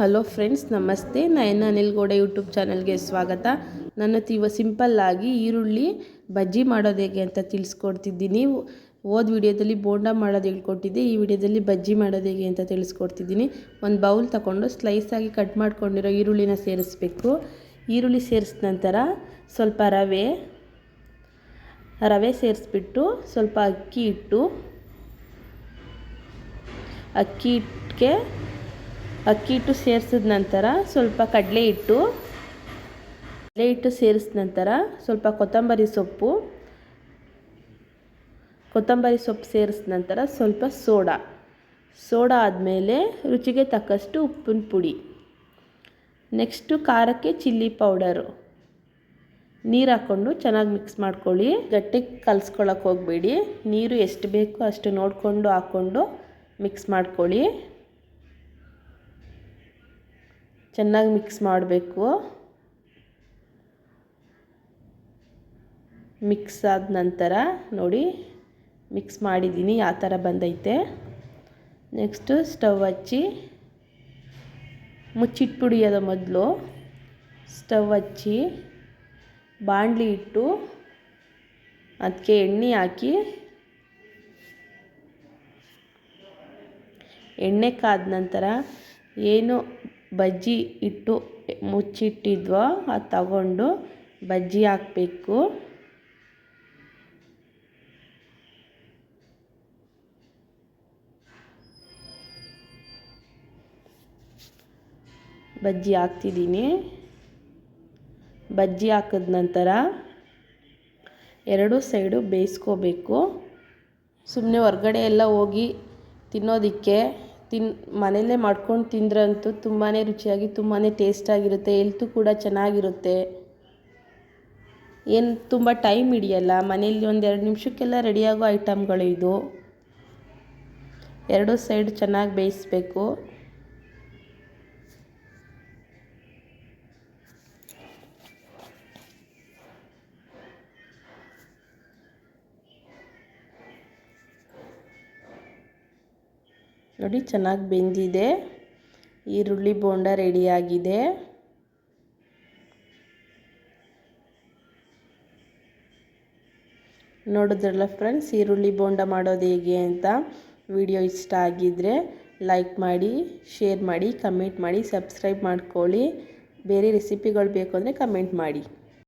Hello friends, ನಮಸ್ತೆ. ನಾನು ನಿಲ್ಗೋಡೆ YouTube ಚಾನಲ್ಗೆ ಸ್ವಾಗತ. ನನ್ನ ತೀವ ಸಿಂಪಲ್ಲಾಗಿ ಈರುಳ್ಳಿ ಬಜ್ಜಿ ಮಾಡೋದು ಹೇಗೆ ಅಂತ ತಿಳಿಸ್ಕೊಡ್ತಿದ್ದೀನಿ. ಹೋದ ವಿಡಿಯೋದಲ್ಲಿ ಬೋಂಡ ಮಾಡೋದು ಹೇಳ್ಕೊಟ್ಟಿದ್ದೆ, ಈ ವಿಡಿಯೋದಲ್ಲಿ ಬಜ್ಜಿ ಮಾಡೋದು ಹೇಗೆ ಅಂತ ತಿಳಿಸ್ಕೊಡ್ತಿದ್ದೀನಿ. ಒಂದು ಬೌಲ್ ತಗೊಂಡು ಸ್ಲೈಸಾಗಿ ಕಟ್ ಮಾಡ್ಕೊಂಡಿರೋ ಈರುಳ್ಳಿನ ಸೇರಿಸ್ಬೇಕು. ಈರುಳ್ಳಿ ಸೇರಿಸಿದ ನಂತರ ಸ್ವಲ್ಪ ರವೆ ರವೆ ಸೇರಿಸ್ಬಿಟ್ಟು ಸ್ವಲ್ಪ ಅಕ್ಕಿ ಇಟ್ಟು ಅಕ್ಕಿ ಹಿಟ್ಟಿಗೆ ಅಕ್ಕಿ ಹಿಟ್ಟು ಸೇರಿಸಿದ ನಂತರ ಸ್ವಲ್ಪ ಕಡಲೆ ಹಿಟ್ಟು ಕಡಲೆ ಹಿಟ್ಟು ಸೇರಿಸಿದ ನಂತರ ಸ್ವಲ್ಪ ಕೊತ್ತಂಬರಿ ಸೊಪ್ಪು ಕೊತ್ತಂಬರಿ ಸೊಪ್ಪು ಸೇರಿಸಿದ ನಂತರ ಸ್ವಲ್ಪ ಸೋಡಾ. ಸೋಡಾ ಆದಮೇಲೆ ರುಚಿಗೆ ತಕ್ಕಷ್ಟು ಉಪ್ಪಿನ ಪುಡಿ. ನೆಕ್ಸ್ಟು ಖಾರಕ್ಕೆ ಚಿಲ್ಲಿ ಪೌಡರು. ನೀರು ಹಾಕ್ಕೊಂಡು ಚೆನ್ನಾಗಿ ಮಿಕ್ಸ್ ಮಾಡ್ಕೊಳ್ಳಿ. ಗಟ್ಟಿಗೆ ಕಲಿಸ್ಕೊಳಕ್ಕೆ ಹೋಗಬೇಡಿ. ನೀರು ಎಷ್ಟು ಬೇಕೋ ಅಷ್ಟು ನೋಡಿಕೊಂಡು ಹಾಕ್ಕೊಂಡು ಮಿಕ್ಸ್ ಮಾಡ್ಕೊಳ್ಳಿ. ಚೆನ್ನಾಗಿ ಮಿಕ್ಸ್ ಮಾಡಬೇಕು. ಮಿಕ್ಸ್ ಆದ ನಂತರ ನೋಡಿ, ಮಿಕ್ಸ್ ಮಾಡಿದ್ದೀನಿ ಆ ಥರ ಬಂದೈತೆ. ನೆಕ್ಸ್ಟು ಸ್ಟವ್ ಹಚ್ಚಿ, ಮುಚ್ಚಿಟ್ಬಿಡಿ ಮೊದಲು. ಸ್ಟವ್ ಹಚ್ಚಿ, ಬಾಣಲಿ ಇಟ್ಟು, ಅದಕ್ಕೆ ಎಣ್ಣೆ ಹಾಕಿ, ಎಣ್ಣೆ ಕಾದ ನಂತರ ಏನು ಬಜ್ಜಿ ಇಟ್ಟು ಮುಚ್ಚಿಟ್ಟಿದ್ವೋ, ಅದು ತಗೊಂಡು ಬಜ್ಜಿ ಹಾಕಬೇಕು. ಬಜ್ಜಿ ಹಾಕ್ತಿದ್ದೀನಿ. ಬಜ್ಜಿ ಹಾಕಿದ ನಂತರ ಎರಡು ಸೈಡು ಬೇಯಿಸ್ಕೋಬೇಕು. ಸುಮ್ಮನೆ ಹೊರ್ಗಡೆ ಎಲ್ಲ ಹೋಗಿ ತಿನ್ನೋದಕ್ಕೆ ತಿನ್, ಮನೆಯಲ್ಲೇ ಮಾಡ್ಕೊಂಡು ತಿಂದ್ರಂತೂ ತುಂಬಾ ರುಚಿಯಾಗಿ ತುಂಬಾ ಟೇಸ್ಟಾಗಿರುತ್ತೆ ಎಲ್ತು ಕೂಡ ಚೆನ್ನಾಗಿರುತ್ತೆ. ಏನು ತುಂಬ ಟೈಮ್ ಹಿಡಿಯಲ್ಲ, ಮನೆಯಲ್ಲಿ ಒಂದು ಎರಡು ನಿಮಿಷಕ್ಕೆಲ್ಲ ರೆಡಿಯಾಗೋ ಐಟಮ್ಗಳು ಇದು. ಎರಡು ಸೈಡ್ ಚೆನ್ನಾಗಿ ಬೇಯಿಸ್ಬೇಕು. ನೋಡಿ, ಚೆನ್ನಾಗಿ ಬೆಂದಿದೆ. ಈರುಳ್ಳಿ ಬೋಂಡ ರೆಡಿಯಾಗಿದೆ ನೋಡಿದ್ರಲ್ಲ ಫ್ರೆಂಡ್ಸ್ ಈರುಳ್ಳಿ ಬೋಂಡ ಮಾಡೋದು ಹೇಗೆ ಅಂತ ವಿಡಿಯೋ ಇಷ್ಟ ಆಗಿದ್ದರೆ ಲೈಕ್ ಮಾಡಿ ಶೇರ್ ಮಾಡಿ ಕಮೆಂಟ್ ಮಾಡಿ ಸಬ್ಸ್ಕ್ರೈಬ್ ಮಾಡ್ಕೊಳ್ಳಿ. ಬೇರೆ ರೆಸಿಪಿಗಳು ಬೇಕು ಅಂದರೆ ಕಮೆಂಟ್ ಮಾಡಿ.